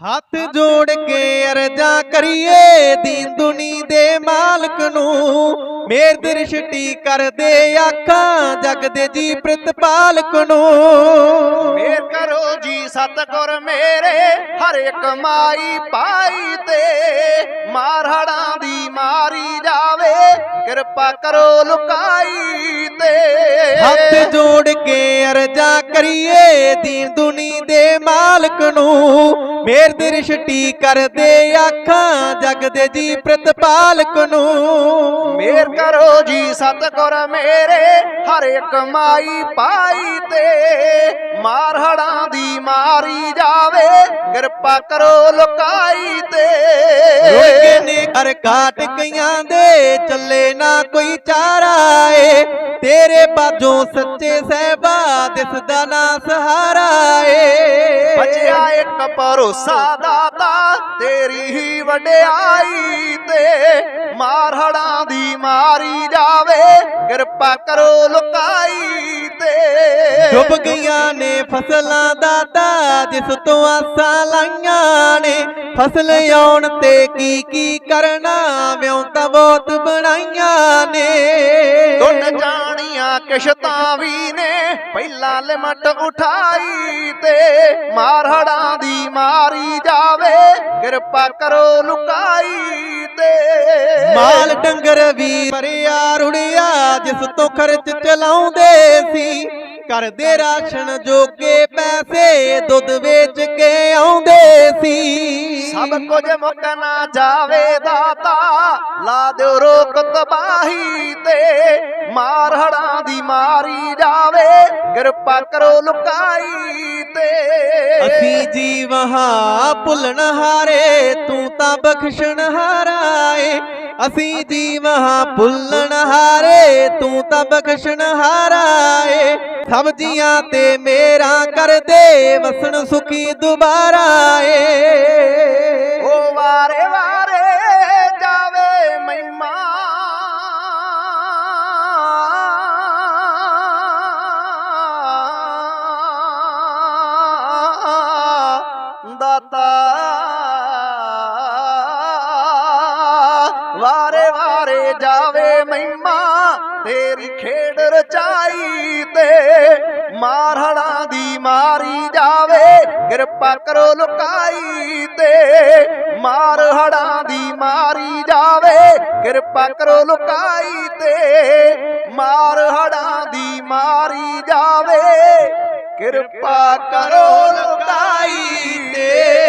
ਹੱਥ ਜੋੜ ਕੇ ਅਰਜ਼ਾਂ ਕਰੀਏ ਦੀਨ ਦੁਨੀ ਦੇ ਮਾਲਕ ਨੂੰ। ਮੇਰ ਦ੍ਰਿਸ਼ਟੀ ਕਰਦੇ ਆਖਾਂ ਜਗ ਦੇ ਜੀ ਪ੍ਰਤਪਾਲਕ ਨੂੰ। ਮੇਰ ਕਰੋ ਜੀ ਸਤਗੁਰ ਮੇਰੇ ਹਰ ਇੱਕ ਮਾਈ ਪਾਈ ਤੇ। ਮਾਰਹੜਾਂ ਦੀ ਮਾਰੀ ਜਾਵੇ ਕਿਰਪਾ ਕਰੋ ਲੁਕਾਈ ਤੇ। ਹੱਥ ਜੋੜ ਕੇ ਅਰਜ਼ਾਂ ਕਰੀਏ ਦੀਨ ਦੁਨੀ ਦੇ ਮਾਲਕ ਨੂੰ। ਮੇਰ ਦ੍ਰਿਸ਼ਟੀ ਕਰਦੇ ਆਖਾਂ ਜਗ ਦੇ ਜੀ ਪ੍ਰਤਪਾਲਕ ਨੂੰ। ਮੇਰ ਕਰੋ ਜੀ ਸਤਗੁਰ ਮੇਰੇ ਹਰ ਇੱਕ ਮਾਈ ਪਾਈ ਤੇ। ਮਾਰਹੜਾਂ ਦੀ ਮਾਰੀ ਜਾਵੇ ਕਿਰਪਾ ਕਰੋ ਲੁਕਾਈ ਤੇ। ਰੋਕੇ ਨੇ ਕਰ ਕਾਟ ਕਈਆਂ ਦੇ ਚੱਲੇ ਨਾ ਕੋਈ ਚਾਰਾ ਏ। ਤੇਰੇ ਬਾਝੋਂ ਸੱਚੇ ਸਹਿਬਾ ਦਿਸਦਾ ਨਾ ਸਹਾਰਾ ਏ। ਬਚਿਆ ਇੱਕ ਭਰੋਸਾ ਦਾਤਾ ਤੇਰੀ ਹੀ ਵਡਿਆਈ ਤੇ ਮਾਰਹੜਾਂ ਦੀ ਮਾਰੀ ਜਾਵੇ ਕਿਰਪਾ ਕਰੋ ਲੁਕਾਈ ਤੇ। ਡੁੱਬ ਗਈਆਂ ਨੇ ਫਸਲਾਂ ਦਾਤਾ ਜਿਸ ਤੋਂ ਆਸਾਂ ਲਾਈਆਂ ਨੇ। ਫਸਲ ਆਉਣ ਤੇ ਕੀ ਕੀ ਕਰਨਾ ਵਿਉਂ ਤਾਂ ਬਹੁਤ ਬਣਾਈਆਂ ਨੇ। ਟੁੱਟ ਜਾਣੀਆਂ ਕਿਸ਼ਤਾਂ ਵੀ ਨੇ ਪਹਿਲਾਂ ਲਿਮਟ ਉਠਾਈ ਤੇ ਮਾਰਹੜਾਂ ਦੀ ਮਾਰੀ ਜਾਵੇ ਕਿਰਪਾ ਕਰੋ ਲੁਕਾਈ ਤੇ। ਮਾਲ ਡੰਗਰ ਵੀ ਭਰਿਆ ਰੁੜਿਆ ਜਿਸ ਤੋਂ ਖਰਚ ਚਲਾਉਂਦੇ ਸੀ। ਕਰਦੇ ਰਾਸ਼ਨ ਜੋਗੇ ਪੈਸੇ ਦੁੱਧ ਵੇਚ ਕੇ ਆਉਂਦੇ ਸੀ। ਸਭ ਕੁਝ ਮੁੱਕ ਨਾ ਜਾਵੇ ਦਾਤਾ ਲਾ ਦਿਓ ਰੋਕ ਤਬਾਹੀ ਤੇ। ਮਾਰਹੜਾਂ ਦੀ ਮਾਰੀ ਜਾਵੇ ਕਿਰਪਾ ਕਰੋ ਲੁਕਾਈ ਤੇ। ਅਸੀਂ ਜੀ ਵਹਾ ਭੁੱਲਣ ਹਾਰੇ, ਤੂੰ ਤਾਂ ਬਖਸ਼ਣ ਹਾਰਾਏ। ਅਸੀਂ ਜੀ ਵਹਾ ਭੁੱਲਣ ਹਾਰੇ, ਤੂੰ ਤਾਂ ਬਖਸ਼ਣ ਹਾਰਾਏ। ਸਬਜ਼ੀਆਂ ਤੇ ਮੇਰਾ ਕਰਦੇ ਵਸਣ ਸੁਖੀ ਦੁਬਾਰਾ ਏ ਵਾਰੇ ਵਾਰੇ ਜਾਵੇ ਮਹਿਮਾ, ਤੇਰੀ ਖੇਡ ਰਚਾਈ ਤੇ ਮਾਰਹੜਾਂ ਦੀ ਮਾਰੀ ਜਾਵੇ। ਕਿਰਪਾ ਕਰੋ ਲੁਕਾਈ ਤੇ ਮਾਰਹੜਾਂ ਦੀ ਮਾਰੀ ਜਾਵੇ। ਕਿਰਪਾ ਕਰੋ ਲੁਕਾਈ ਤੇ ਮਾਰਹੜਾਂ ਦੀ ਮਾਰੀ ਜਾਵੇ। ਕਿਰਪਾ ਕਰੋ ਲੁਕਾਈ ਤੇ